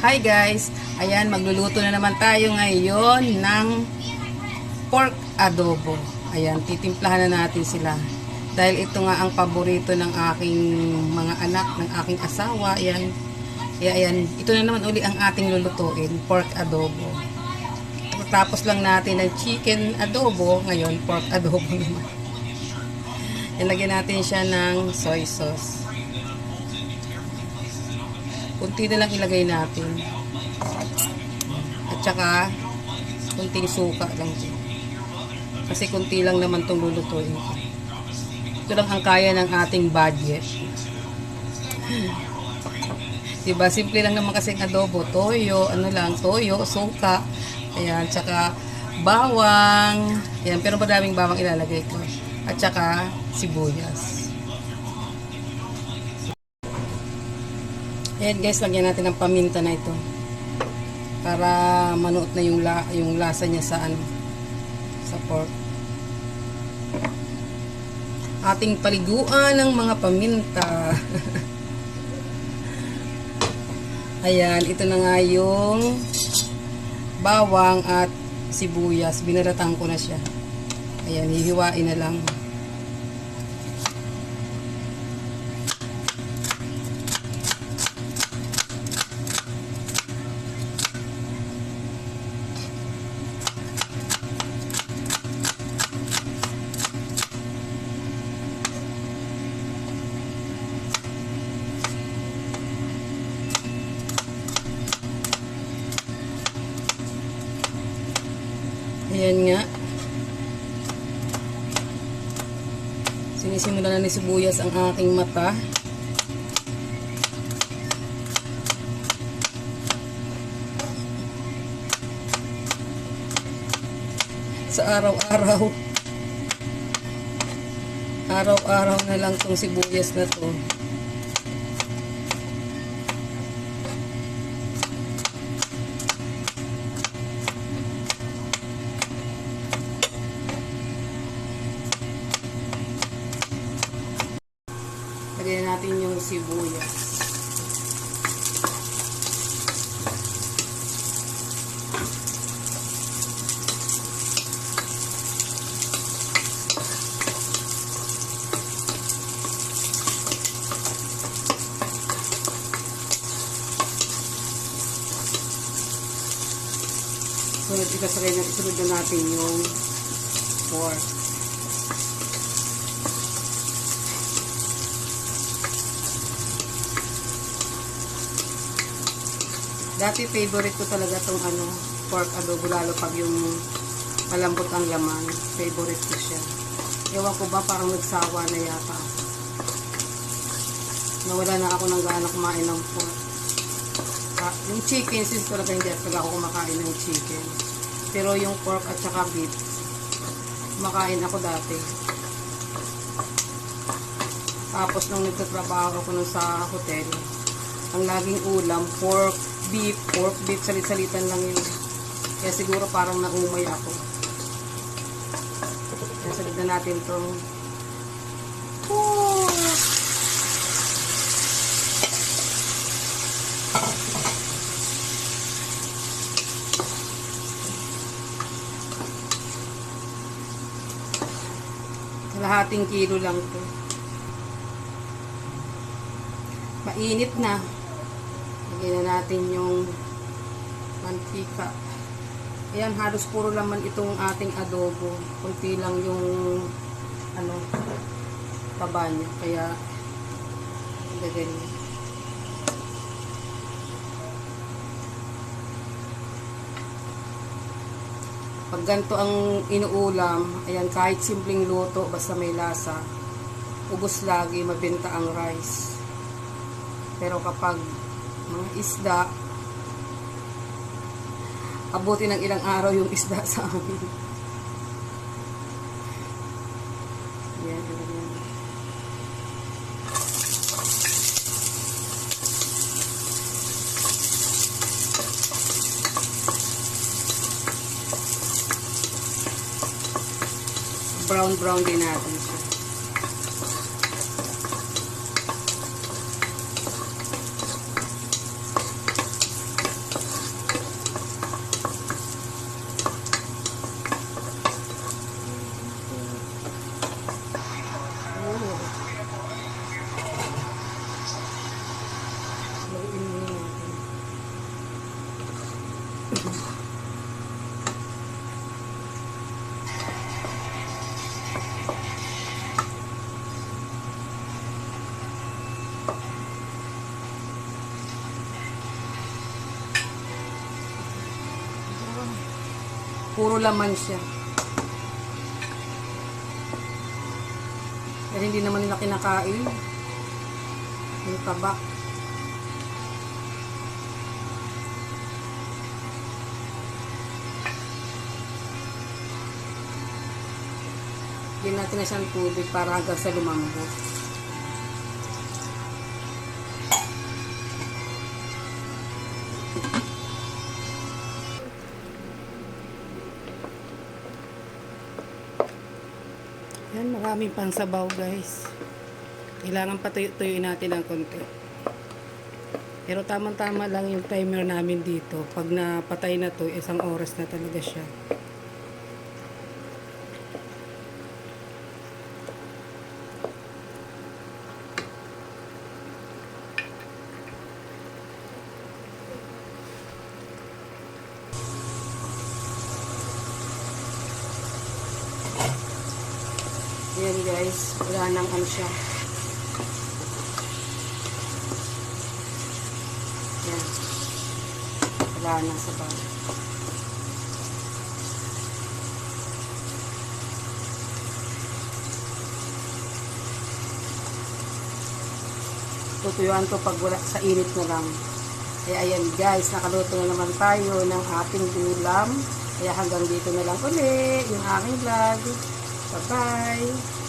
Hi guys! Ayan, magluluto na naman tayo ngayon ng pork adobo. Ayan, titimplahan na natin sila. Dahil ito nga ang paborito ng aking mga anak, ng aking asawa. Ayan, ayan, ito na naman uli ang ating lulutuin, pork adobo. Tapos lang natin ng chicken adobo, ngayon pork adobo naman. Ilagyan natin siya ng soy sauce. Kunti na lang ilagay natin. At saka, kunting suka lang din. Kasi kunti lang naman itong lulutuin ko. Ito lang ang kaya ng ating budget. diba? Simple lang naman kasi ang adobo. Toyo, ano lang, toyo, suka. Ayan, tsaka bawang. Ayan, pero madaming bawang ilalagay ko. At saka sibuyas. Ayan guys, lagyan natin ng paminta na ito. Para manuot na yung, la, yung lasa niya sa ano, sa pork. Ating paliguan ng mga paminta. Ayan, ito na nga yung bawang at sibuyas. Binaratan ko na siya. Ayan, hihiwain na lang. Ayan nga. Sinisimula na ni sibuyas ang aking mata. Sa araw-araw. Araw-araw na lang tong sibuyas na to. Lagyan natin yung sibuyas. Sunod, ikasagay na, isunod na natin yung pork. Dati favorite ko talaga tong ano, pork adobo lalo pag yung malambot ang laman. Favorite ko siya. Ewan ko ba parang nagsawa na yata. Nawala na ako ng gana kumain ng pork. Ah, yung chicken, since talaga hindi talaga ako kumakain ng chicken. Pero yung pork at saka beef, kumakain ako dati. Tapos nung nagtatrabaho ako nung sa hotel, ang laging ulam, pork, beef, pork, beef, salit-salitan lang yun. Kaya siguro parang naumay ako. Kaya salit na natin itong Kalahating kilo lang to. Mainit na. Lagyan na natin yung mantika. Ayan, halos puro laman itong ating adobo. Kunti lang yung ano, taba niya. Kaya, lagyan Pag ganito ang inuulam, ayan, kahit simpleng luto, basta may lasa, ubos lagi, mabenta ang rice. Pero kapag mga isda, abuti ng ilang araw yung isda sa amin. Yan, yan, yan. Brown brown din natin siya. Puro laman siya. Pero hindi naman nila kinakain. Yung taba. Hindi natin na siyang tubig para hanggang sa lumambot. Yan, maraming pang sabaw guys. Kailangan patuyo-tuyuin natin ng konti. Pero tamang-tama lang yung timer namin dito. Pag napatay na to, isang oras na talaga siya. Ayan guys, wala nang ano siya. Ayan. Wala nang sabaw. Tutuyuan ko pag wala sa init na lang. Kaya ayan guys, nakaluto na naman tayo ng ating ulam. Kaya hanggang dito na lang uli yung aking vlog. 拜拜。